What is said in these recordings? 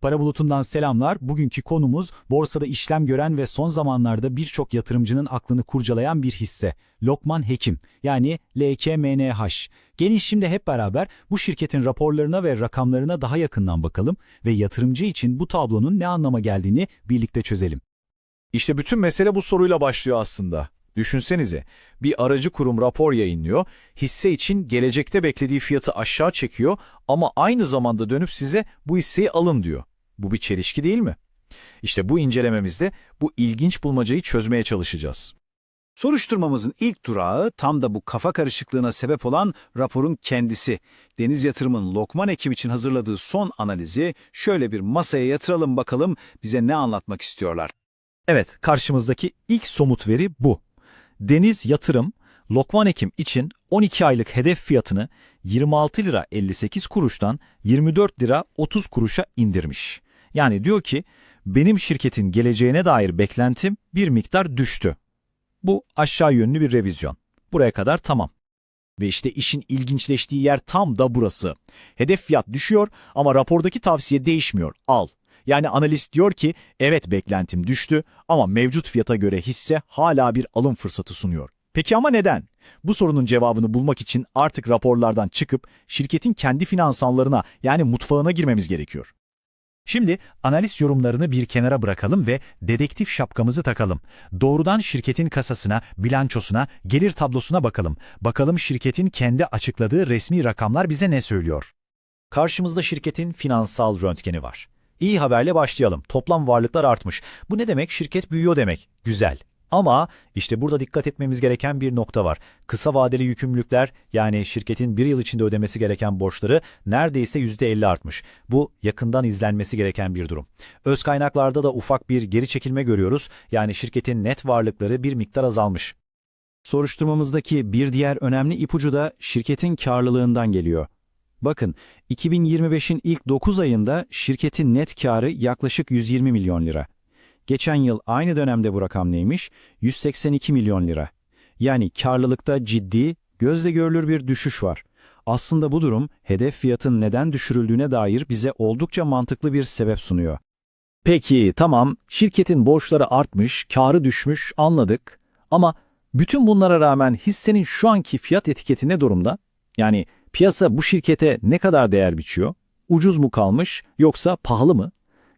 Para bulutundan selamlar. Bugünkü konumuz borsada işlem gören ve son zamanlarda birçok yatırımcının aklını kurcalayan bir hisse. Lokman Hekim yani LKMNH. Gelin şimdi hep beraber bu şirketin raporlarına ve rakamlarına daha yakından bakalım ve yatırımcı için bu tablonun ne anlama geldiğini birlikte çözelim. İşte bütün mesele bu soruyla başlıyor aslında. Düşünsenize, bir aracı kurum rapor yayınlıyor, hisse için gelecekte beklediği fiyatı aşağı çekiyor ama aynı zamanda dönüp size bu hisseyi alın diyor. Bu bir çelişki değil mi? İşte bu incelememizde bu ilginç bulmacayı çözmeye çalışacağız. Soruşturmamızın ilk durağı tam da bu kafa karışıklığına sebep olan raporun kendisi. Deniz Yatırım'ın Lokman Ekim için hazırladığı son analizi şöyle bir masaya yatıralım bakalım bize ne anlatmak istiyorlar. Evet, karşımızdaki ilk somut veri bu. Deniz Yatırım, Lokman Ekim için 12 aylık hedef fiyatını 26 lira 58 kuruştan 24 lira 30 kuruşa indirmiş. Yani diyor ki, benim şirketin geleceğine dair beklentim bir miktar düştü. Bu aşağı yönlü bir revizyon. Buraya kadar tamam. Ve işte işin ilginçleştiği yer tam da burası. Hedef fiyat düşüyor ama rapordaki tavsiye değişmiyor. Al. Yani analist diyor ki evet beklentim düştü ama mevcut fiyata göre hisse hala bir alım fırsatı sunuyor. Peki ama neden? Bu sorunun cevabını bulmak için artık raporlardan çıkıp şirketin kendi finansallarına yani mutfağına girmemiz gerekiyor. Şimdi analiz yorumlarını bir kenara bırakalım ve dedektif şapkamızı takalım. Doğrudan şirketin kasasına, bilançosuna, gelir tablosuna bakalım. Bakalım şirketin kendi açıkladığı resmi rakamlar bize ne söylüyor? Karşımızda şirketin finansal röntgeni var. İyi haberle başlayalım. Toplam varlıklar artmış. Bu ne demek? Şirket büyüyor demek. Güzel. Ama işte burada dikkat etmemiz gereken bir nokta var. Kısa vadeli yükümlülükler yani şirketin bir yıl içinde ödemesi gereken borçları neredeyse %50 artmış. Bu yakından izlenmesi gereken bir durum. Öz kaynaklarda da ufak bir geri çekilme görüyoruz. Yani şirketin net varlıkları bir miktar azalmış. Soruşturmamızdaki bir diğer önemli ipucu da şirketin karlılığından geliyor. Bakın, 2025'in ilk 9 ayında şirketin net karı yaklaşık 120 milyon lira. Geçen yıl aynı dönemde bu rakam neymiş? 182 milyon lira. Yani karlılıkta ciddi, gözle görülür bir düşüş var. Aslında bu durum hedef fiyatın neden düşürüldüğüne dair bize oldukça mantıklı bir sebep sunuyor. Peki tamam, şirketin borçları artmış, karı düşmüş anladık. Ama bütün bunlara rağmen hissenin şu anki fiyat etiketi ne durumda? Yani piyasa bu şirkete ne kadar değer biçiyor? Ucuz mu kalmış yoksa pahalı mı?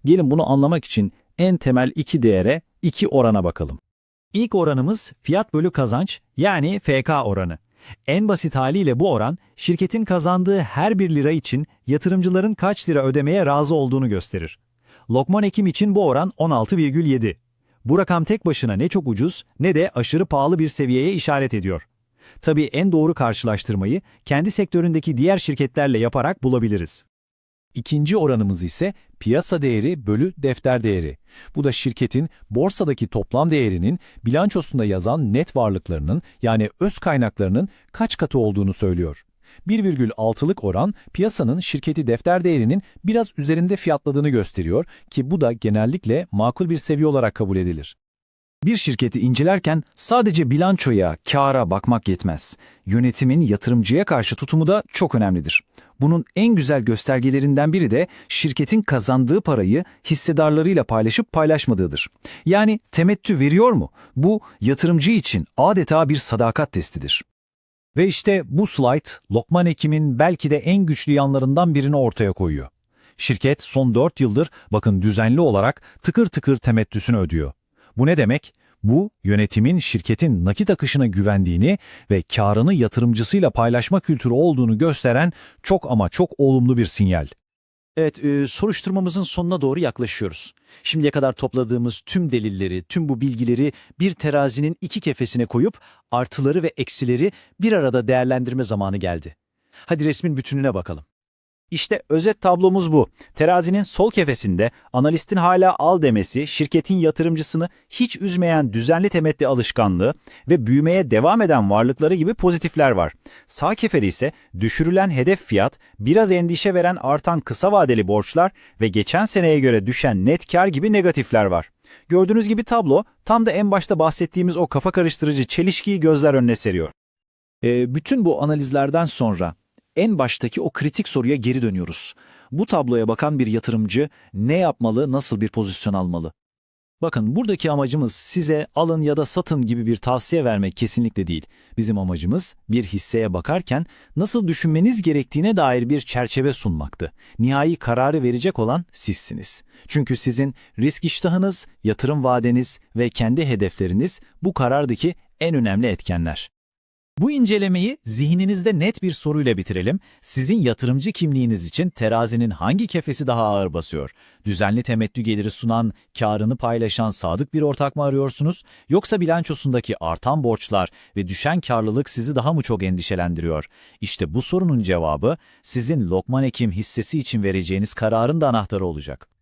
Gelin bunu anlamak için en temel iki değere, iki orana bakalım. İlk oranımız fiyat bölü kazanç yani FK oranı. En basit haliyle bu oran şirketin kazandığı her bir lira için yatırımcıların kaç lira ödemeye razı olduğunu gösterir. Lokman Ekim için bu oran 16,7. Bu rakam tek başına ne çok ucuz ne de aşırı pahalı bir seviyeye işaret ediyor. Tabii en doğru karşılaştırmayı kendi sektöründeki diğer şirketlerle yaparak bulabiliriz. İkinci oranımız ise piyasa değeri bölü defter değeri. Bu da şirketin borsadaki toplam değerinin bilançosunda yazan net varlıklarının yani öz kaynaklarının kaç katı olduğunu söylüyor. 1,6'lık oran piyasanın şirketi defter değerinin biraz üzerinde fiyatladığını gösteriyor ki bu da genellikle makul bir seviye olarak kabul edilir. Bir şirketi incelerken sadece bilançoya, kâra bakmak yetmez. Yönetimin yatırımcıya karşı tutumu da çok önemlidir. Bunun en güzel göstergelerinden biri de şirketin kazandığı parayı hissedarlarıyla paylaşıp paylaşmadığıdır. Yani temettü veriyor mu? Bu yatırımcı için adeta bir sadakat testidir. Ve işte bu slide Lokman Ekim'in belki de en güçlü yanlarından birini ortaya koyuyor. Şirket son 4 yıldır bakın düzenli olarak tıkır tıkır temettüsünü ödüyor. Bu ne demek? Bu, yönetimin şirketin nakit akışına güvendiğini ve karını yatırımcısıyla paylaşma kültürü olduğunu gösteren çok ama çok olumlu bir sinyal. Evet, e, soruşturmamızın sonuna doğru yaklaşıyoruz. Şimdiye kadar topladığımız tüm delilleri, tüm bu bilgileri bir terazinin iki kefesine koyup artıları ve eksileri bir arada değerlendirme zamanı geldi. Hadi resmin bütününe bakalım. İşte özet tablomuz bu. Terazinin sol kefesinde analistin hala al demesi, şirketin yatırımcısını hiç üzmeyen düzenli temettü alışkanlığı ve büyümeye devam eden varlıkları gibi pozitifler var. Sağ kefede ise düşürülen hedef fiyat, biraz endişe veren artan kısa vadeli borçlar ve geçen seneye göre düşen net kar gibi negatifler var. Gördüğünüz gibi tablo tam da en başta bahsettiğimiz o kafa karıştırıcı çelişkiyi gözler önüne seriyor. E, bütün bu analizlerden sonra en baştaki o kritik soruya geri dönüyoruz. Bu tabloya bakan bir yatırımcı ne yapmalı, nasıl bir pozisyon almalı? Bakın buradaki amacımız size alın ya da satın gibi bir tavsiye vermek kesinlikle değil. Bizim amacımız bir hisseye bakarken nasıl düşünmeniz gerektiğine dair bir çerçeve sunmaktı. Nihai kararı verecek olan sizsiniz. Çünkü sizin risk iştahınız, yatırım vadeniz ve kendi hedefleriniz bu karardaki en önemli etkenler. Bu incelemeyi zihninizde net bir soruyla bitirelim. Sizin yatırımcı kimliğiniz için terazinin hangi kefesi daha ağır basıyor? Düzenli temettü geliri sunan, karını paylaşan sadık bir ortak mı arıyorsunuz? Yoksa bilançosundaki artan borçlar ve düşen karlılık sizi daha mı çok endişelendiriyor? İşte bu sorunun cevabı sizin Lokman Ekim hissesi için vereceğiniz kararın da anahtarı olacak.